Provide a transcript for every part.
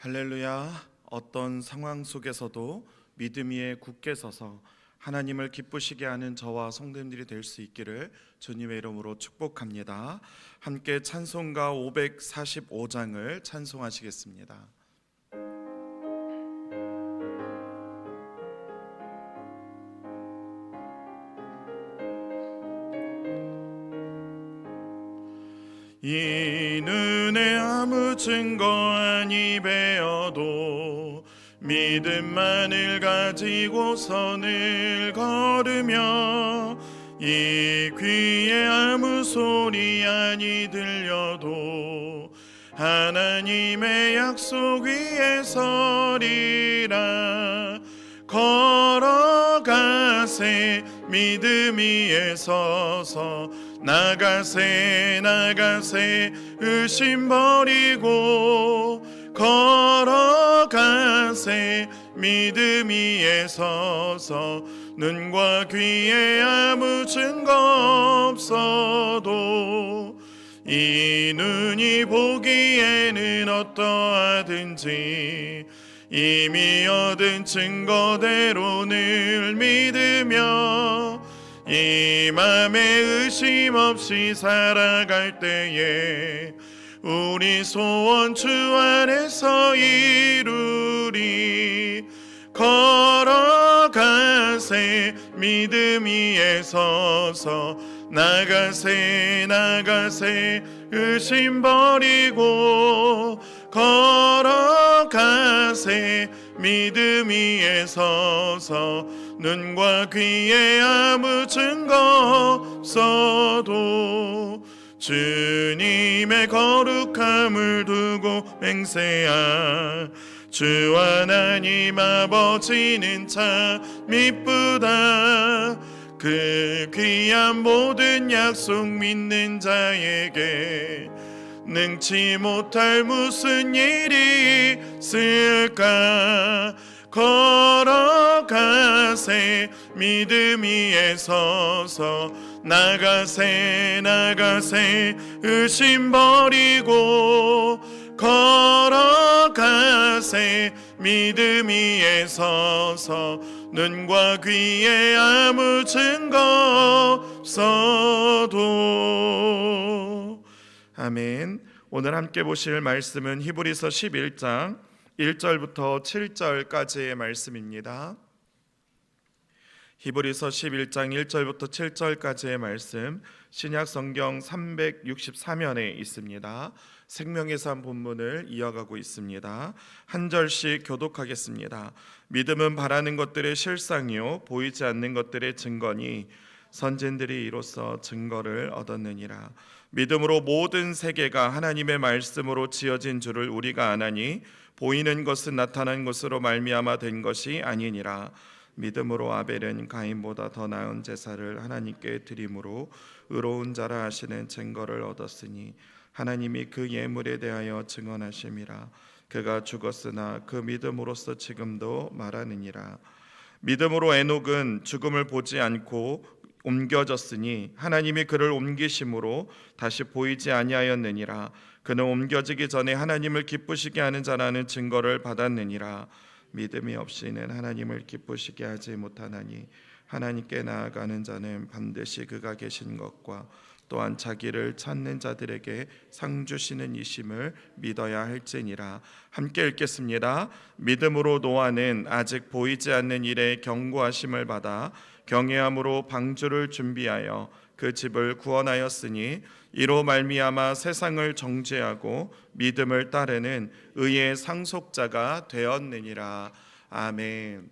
할렐루야. 어떤 상황 속에서도 믿음 위에 굳게 서서 하나님을 기쁘시게 하는 저와 성도님들이 될 수 있기를 주님의 이름으로 축복합니다. 함께 찬송가 545장을 찬송하시겠습니다. 아무 증거 아니 배어도 믿음만을 가지고 선을 걸으며 이 귀에 아무 소리 아니 들려도 하나님의 약속 위에 서리라. 걸어가세 믿음 위에 서서 나가세 나가세 의심 버리고 걸어가세. 믿음 위에 서서 눈과 귀에 아무 증거 없어도 이 눈이 보기에는 어떠하든지 이미 얻은 증거대로 늘 믿으며 이 맘에 의심 없이 살아갈 때에 우리 소원 주 안에서 이루리 걸어가세 믿음 위에 서서 나가세 나가세 의심 버리고 걸어 가세 믿음 위에 서서 눈과 귀에 아무 증거 없어도 주님의 거룩함을 두고 맹세하 주 하나님 아버지는 참 이쁘다. 그 귀한 모든 약속 믿는 자에게 능치 못할 무슨 일이 있을까? 걸어가세 믿음 위에 서서 나가세 나가세 의심 버리고 걸어가세 믿음 위에 서서 눈과 귀에 아무 증거 없어도 아멘. 오늘 함께 보실 말씀은 히브리서 11장 1절부터 7절까지의 말씀입니다. 히브리서 11장 1절부터 7절까지의 말씀 신약 성경 364면에 있습니다. 생명의 삶 본문을 이어가고 있습니다. 한 절씩 교독하겠습니다. 믿음은 바라는 것들의 실상이요 보이지 않는 것들의 증거니 선진들이 이로써 증거를 얻었느니라. 믿음으로 모든 세계가 하나님의 말씀으로 지어진 줄을 우리가 아나니 보이는 것은 나타난 것으로 말미암아 된 것이 아니니라. 믿음으로 아벨은 가인보다 더 나은 제사를 하나님께 드림으로 의로운 자라 하시는 증거를 얻었으니 하나님이 그 예물에 대하여 증언하심이라. 그가 죽었으나 그 믿음으로써 지금도 말하느니라. 믿음으로 에녹은 죽음을 보지 않고 옮겨졌으니 하나님이 그를 옮기심으로 다시 보이지 아니하였느니라. 그는 옮겨지기 전에 하나님을 기쁘시게 하는 자라는 증거를 받았느니라. 믿음이 없이는 하나님을 기쁘시게 하지 못하나니 하나님께 나아가는 자는 반드시 그가 계신 것과 또한 자기를 찾는 자들에게 상 주시는 이심을 믿어야 할지니라. 함께 읽겠습니다. 믿음으로 노아는 아직 보이지 않는 일에 경고하심을 받아 경외함으로 방주를 준비하여 그 집을 구원하였으니 이로 말미암아 세상을 정죄하고 믿음을 따르는 의의 상속자가 되었느니라 아멘.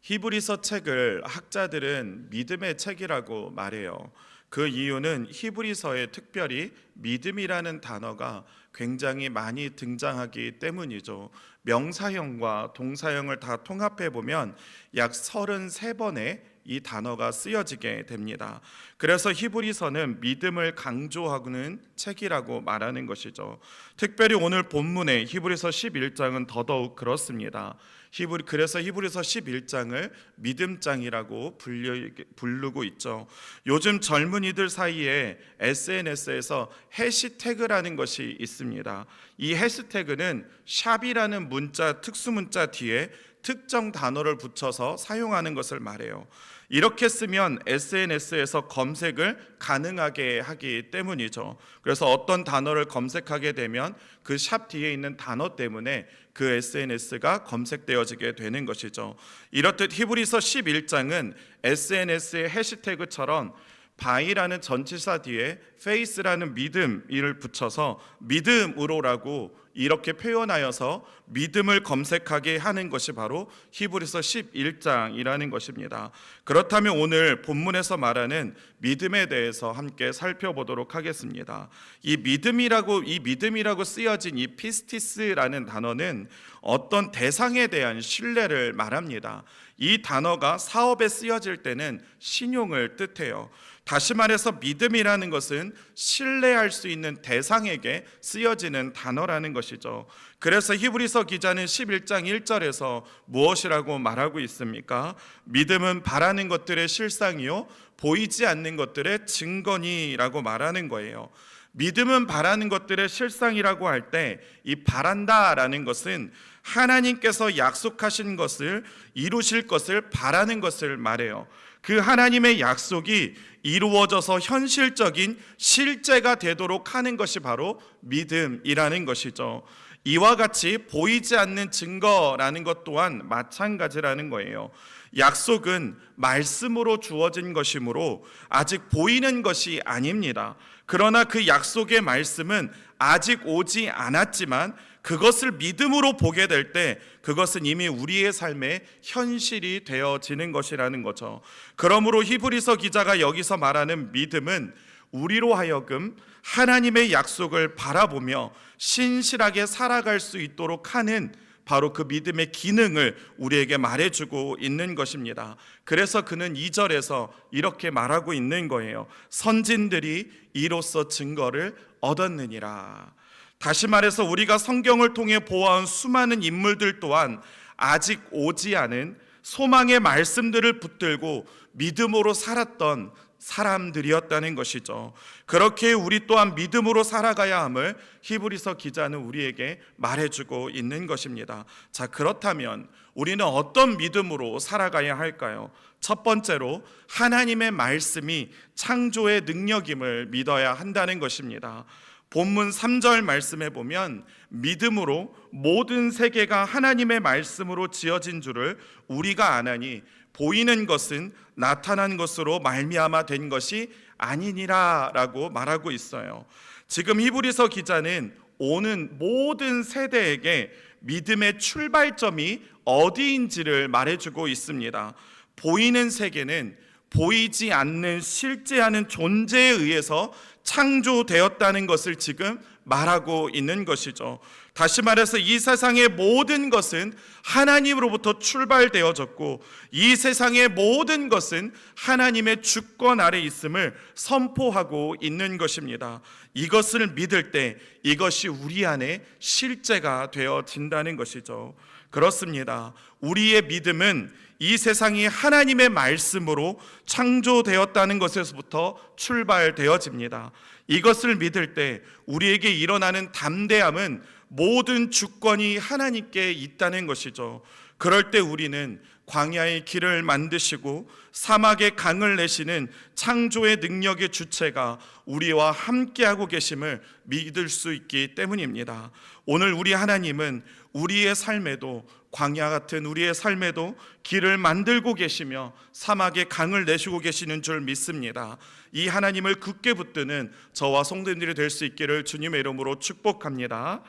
히브리서 책을 학자들은 믿음의 책이라고 말해요. 그 이유는 히브리서에 특별히 믿음이라는 단어가 굉장히 많이 등장하기 때문이죠. 명사형과 동사형을 다 통합해 보면 약 33번의 이 단어가 쓰여지게 됩니다. 그래서 히브리서는 믿음을 강조하는 책이라고 말하는 것이죠. 특별히 오늘 본문의 히브리서 11장은 더더욱 그렇습니다. 히브리 그래서 히브리서 11장을 믿음장이라고 불려, 부르고 있죠. 요즘 젊은이들 사이에 SNS에서 해시태그라는 것이 있습니다. 이 해시태그는 샵이라는 문자 특수 문자 뒤에 특정 단어를 붙여서 사용하는 것을 말해요. 이렇게 쓰면 SNS에서 검색을 가능하게 하기 때문이죠. 그래서 어떤 단어를 검색하게 되면 그 샵 뒤에 있는 단어 때문에 그 SNS가 검색되어지게 되는 것이죠. 이렇듯 히브리서 11장은 SNS의 해시태그처럼 바이라는 전치사 뒤에 페이스라는 믿음을 붙여서 믿음으로라고 이렇게 표현하여서 믿음을 검색하게 하는 것이 바로 히브리서 11장이라는 것입니다. 그렇다면 오늘 본문에서 말하는 믿음에 대해서 함께 살펴보도록 하겠습니다. 이 믿음이라고 이 믿음이라고 쓰여진 이 피스티스라는 단어는 어떤 대상에 대한 신뢰를 말합니다. 이 단어가 사업에 쓰여질 때는 신용을 뜻해요. 다시 말해서 믿음이라는 것은 신뢰할 수 있는 대상에게 쓰여지는 단어라는 것이죠. 그래서 히브리서 기자는 11장 1절에서 무엇이라고 말하고 있습니까? 믿음은 바라는 것들의 실상이요 보이지 않는 것들의 증거니라고 말하는 거예요. 믿음은 바라는 것들의 실상이라고 할 때 이 바란다라는 것은 하나님께서 약속하신 것을 이루실 것을 바라는 것을 말해요. 그 하나님의 약속이 이루어져서 현실적인 실제가 되도록 하는 것이 바로 믿음이라는 것이죠. 이와 같이 보이지 않는 증거라는 것 또한 마찬가지라는 거예요. 약속은 말씀으로 주어진 것이므로 아직 보이는 것이 아닙니다. 그러나 그 약속의 말씀은 아직 오지 않았지만 그것을 믿음으로 보게 될 때 그것은 이미 우리의 삶의 현실이 되어지는 것이라는 거죠. 그러므로 히브리서 기자가 여기서 말하는 믿음은 우리로 하여금 하나님의 약속을 바라보며 신실하게 살아갈 수 있도록 하는 바로 그 믿음의 기능을 우리에게 말해주고 있는 것입니다. 그래서 그는 2절에서 이렇게 말하고 있는 거예요. 선진들이 이로써 증거를 얻었느니라. 다시 말해서 우리가 성경을 통해 보아온 수많은 인물들 또한 아직 오지 않은 소망의 말씀들을 붙들고 믿음으로 살았던 사람들이었다는 것이죠. 그렇게 우리 또한 믿음으로 살아가야 함을 히브리서 기자는 우리에게 말해주고 있는 것입니다. 자, 그렇다면 우리는 어떤 믿음으로 살아가야 할까요? 첫 번째로 하나님의 말씀이 창조의 능력임을 믿어야 한다는 것입니다. 본문 3절 말씀에 보면 믿음으로 모든 세계가 하나님의 말씀으로 지어진 줄을 우리가 아나니 보이는 것은 나타난 것으로 말미암아 된 것이 아니니라라고 말하고 있어요. 지금 히브리서 기자는 오는 모든 세대에게 믿음의 출발점이 어디인지를 말해주고 있습니다. 보이는 세계는 보이지 않는 실제하는 존재에 의해서 창조되었다는 것을 지금 말하고 있는 것이죠. 다시 말해서 이 세상의 모든 것은 하나님으로부터 출발되어졌고 이 세상의 모든 것은 하나님의 주권 아래 있음을 선포하고 있는 것입니다. 이것을 믿을 때 이것이 우리 안에 실제가 되어진다는 것이죠. 그렇습니다. 우리의 믿음은 이 세상이 하나님의 말씀으로 창조되었다는 것에서부터 출발되어집니다. 이것을 믿을 때 우리에게 일어나는 담대함은 모든 주권이 하나님께 있다는 것이죠. 그럴 때 우리는 광야의 길을 만드시고 사막의 강을 내시는 창조의 능력의 주체가 우리와 함께하고 계심을 믿을 수 있기 때문입니다. 오늘 우리 하나님은 우리의 삶에도 광야 같은 우리의 삶에도 길을 만들고 계시며 사막에 강을 내시고 계시는 줄 믿습니다. 이 하나님을 굳게 붙드는 저와 성도님들이 될 수 있기를 주님의 이름으로 축복합니다.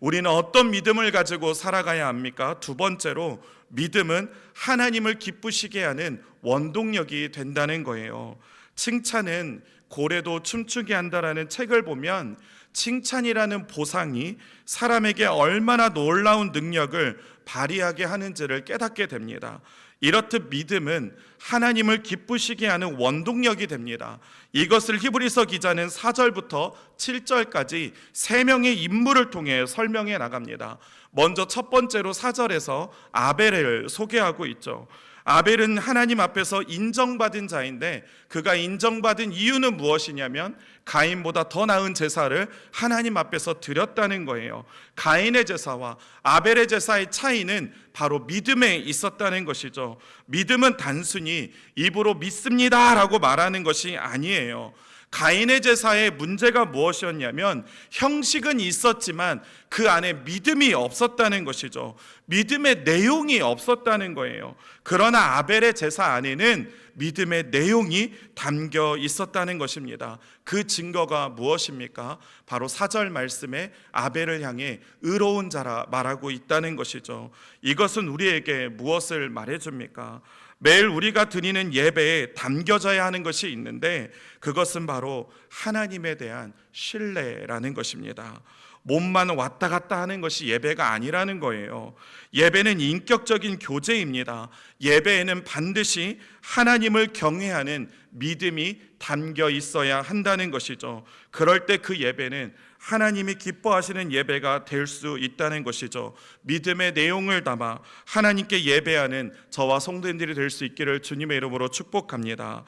우리는 어떤 믿음을 가지고 살아가야 합니까? 두 번째로 믿음은 하나님을 기쁘시게 하는 원동력이 된다는 거예요. 칭찬은 고래도 춤추게 한다라는 책을 보면 칭찬이라는 보상이 사람에게 얼마나 놀라운 능력을 발휘하게 하는지를 깨닫게 됩니다. 이렇듯 믿음은 하나님을 기쁘시게 하는 원동력이 됩니다. 이것을 히브리서 기자는 4절부터 7절까지 세 명의 인물을 통해 설명해 나갑니다. 먼저 첫 번째로 4절에서 아벨을 소개하고 있죠. 아벨은 하나님 앞에서 인정받은 자인데 그가 인정받은 이유는 무엇이냐면 가인보다 더 나은 제사를 하나님 앞에서 드렸다는 거예요. 가인의 제사와 아벨의 제사의 차이는 바로 믿음에 있었다는 것이죠. 믿음은 단순히 입으로 믿습니다라고 말하는 것이 아니에요. 가인의 제사의 문제가 무엇이었냐면 형식은 있었지만 그 안에 믿음이 없었다는 것이죠. 믿음의 내용이 없었다는 거예요. 그러나 아벨의 제사 안에는 믿음의 내용이 담겨 있었다는 것입니다. 그 증거가 무엇입니까? 바로 사절 말씀에 아벨을 향해 의로운 자라 말하고 있다는 것이죠. 이것은 우리에게 무엇을 말해 줍니까? 매일 우리가 드리는 예배에 담겨져야 하는 것이 있는데 그것은 바로 하나님에 대한 신뢰라는 것입니다. 몸만 왔다 갔다 하는 것이 예배가 아니라는 거예요. 예배는 인격적인 교제입니다. 예배에는 반드시 하나님을 경외하는 믿음이 담겨 있어야 한다는 것이죠. 그럴 때 그 예배는 하나님이 기뻐하시는 예배가 될 수 있다는 것이죠. 믿음의 내용을 담아 하나님께 예배하는 저와 성도님들이 될 수 있기를 주님의 이름으로 축복합니다.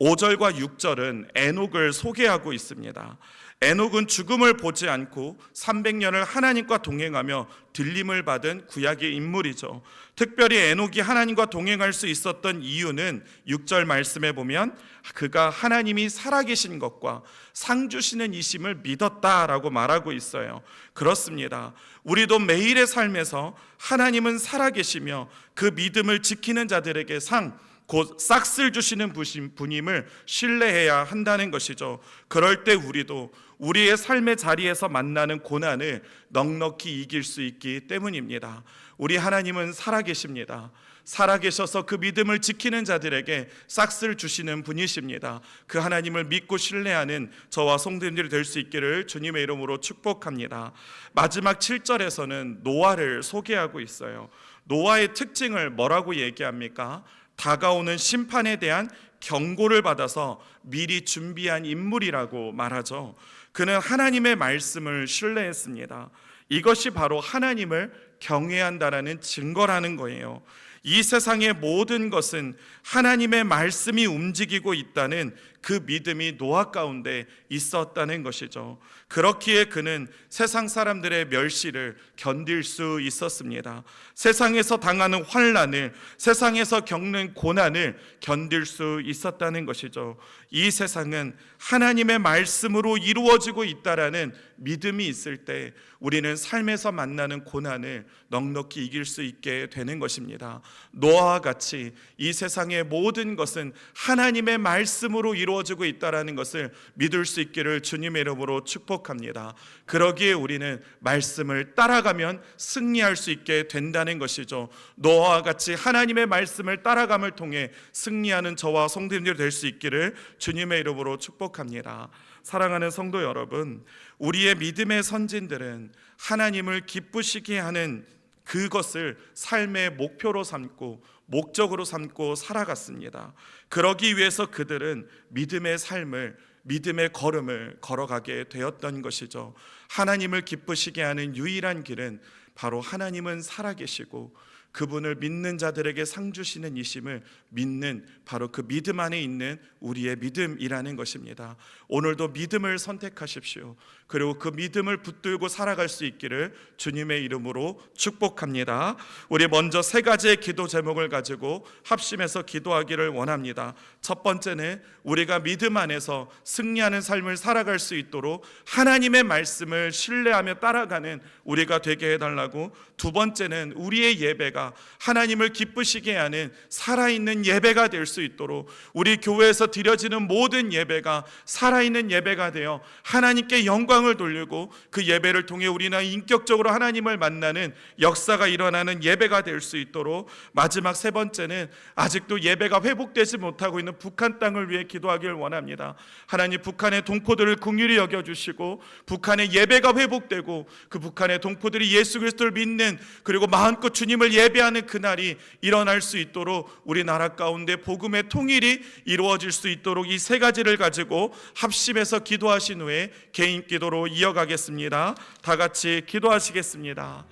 5절과 6절은 에녹을 소개하고 있습니다. 에녹은 죽음을 보지 않고 300년을 하나님과 동행하며 들림을 받은 구약의 인물이죠. 특별히 에녹이 하나님과 동행할 수 있었던 이유는 6절 말씀에 보면 그가 하나님이 살아계신 것과 상 주시는 이심을 믿었다라고 말하고 있어요. 그렇습니다. 우리도 매일의 삶에서 하나님은 살아계시며 그 믿음을 지키는 자들에게 상 곧 싹쓸 주시는 분임을 신뢰해야 한다는 것이죠. 그럴 때 우리도 우리의 삶의 자리에서 만나는 고난을 넉넉히 이길 수 있기 때문입니다. 우리 하나님은 살아계십니다. 살아계셔서 그 믿음을 지키는 자들에게 싹쓸 주시는 분이십니다. 그 하나님을 믿고 신뢰하는 저와 성도님들이 될 수 있기를 주님의 이름으로 축복합니다. 마지막 7절에서는 노아를 소개하고 있어요. 노아의 특징을 뭐라고 얘기합니까? 다가오는 심판에 대한 경고를 받아서 미리 준비한 인물이라고 말하죠. 그는 하나님의 말씀을 신뢰했습니다. 이것이 바로 하나님을 경외한다라는 증거라는 거예요. 이 세상의 모든 것은 하나님의 말씀이 움직이고 있다는 그 믿음이 노아 가운데 있었다는 것이죠. 그렇기에 그는 세상 사람들의 멸시를 견딜 수 있었습니다. 세상에서 당하는 환란을, 세상에서 겪는 고난을 견딜 수 있었다는 것이죠. 이 세상은 하나님의 말씀으로 이루어지고 있다라는 믿음이 있을 때 우리는 삶에서 만나는 고난을 넉넉히 이길 수 있게 되는 것입니다. 노아와 같이 이 세상의 모든 것은 하나님의 말씀으로 이루어지고 있다라는 것을 믿을 수 있기를 주님의 이름으로 축복합니다. 그러기에 우리는 말씀을 따라가면 승리할 수 있게 된다는 것이죠. 노아와 같이 하나님의 말씀을 따라감을 통해 승리하는 저와 성도님들이 될수 있기를 주님의 이름으로 축복합니다. 사랑하는 성도 여러분, 우리의 믿음의 선진들은 하나님을 기쁘시게 하는 그것을 삶의 목표로 삼고 목적으로 삼고 살아갔습니다. 그러기 위해서 그들은 믿음의 삶을 믿음의 걸음을 걸어가게 되었던 것이죠. 하나님을 기쁘시게 하는 유일한 길은 바로 하나님은 살아계시고 그분을 믿는 자들에게 상 주시는 이심을 믿는 바로 그 믿음 안에 있는 우리의 믿음이라는 것입니다. 오늘도 믿음을 선택하십시오. 그리고 그 믿음을 붙들고 살아갈 수 있기를 주님의 이름으로 축복합니다. 우리 먼저 세 가지의 기도 제목을 가지고 합심해서 기도하기를 원합니다. 첫 번째는 우리가 믿음 안에서 승리하는 삶을 살아갈 수 있도록 하나님의 말씀을 신뢰하며 따라가는 우리가 되게 해달라고 두 번째는 우리의 예배가 하나님을 기쁘시게 하는 살아있는 예배가 될 수 있도록 우리 교회에서 드려지는 모든 예배가 살아있는 예배가 되어 하나님께 영광을 돌리고 그 예배를 통해 우리는 인격적으로 하나님을 만나는 역사가 일어나는 예배가 될 수 있도록 마지막 세 번째는 아직도 예배가 회복되지 못하고 있는 북한 땅을 위해 기도하길 원합니다. 하나님 북한의 동포들을 긍휼히 여겨 주시고 북한의 예배가 회복되고 그 북한의 동포들이 예수 그리스도를 믿는 그리고 마음껏 주님을 예배 예배하는 그날이 일어날 수 있도록 우리 나라 가운데 복음의 통일이 이루어질 수 있도록 이 세 가지를 가지고 합심해서 기도하신 후에 개인 기도로 이어가겠습니다. 다 같이 기도하시겠습니다.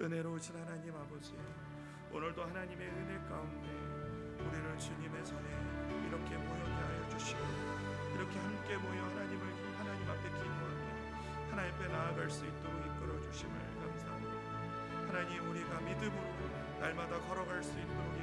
은혜로우신 하나님 아버지, 오늘도 하나님의 은혜 가운데 우리를 주님의 전에 이렇게 모여게 하여 주시고 이렇게 함께 모여 하나님을 하나님 앞에 기도하며 하나님 앞에 나아갈 수 있도록 이끌어 주심을 감사합니다. 하나님 우리가 믿음으로 날마다 걸어갈 수 있도록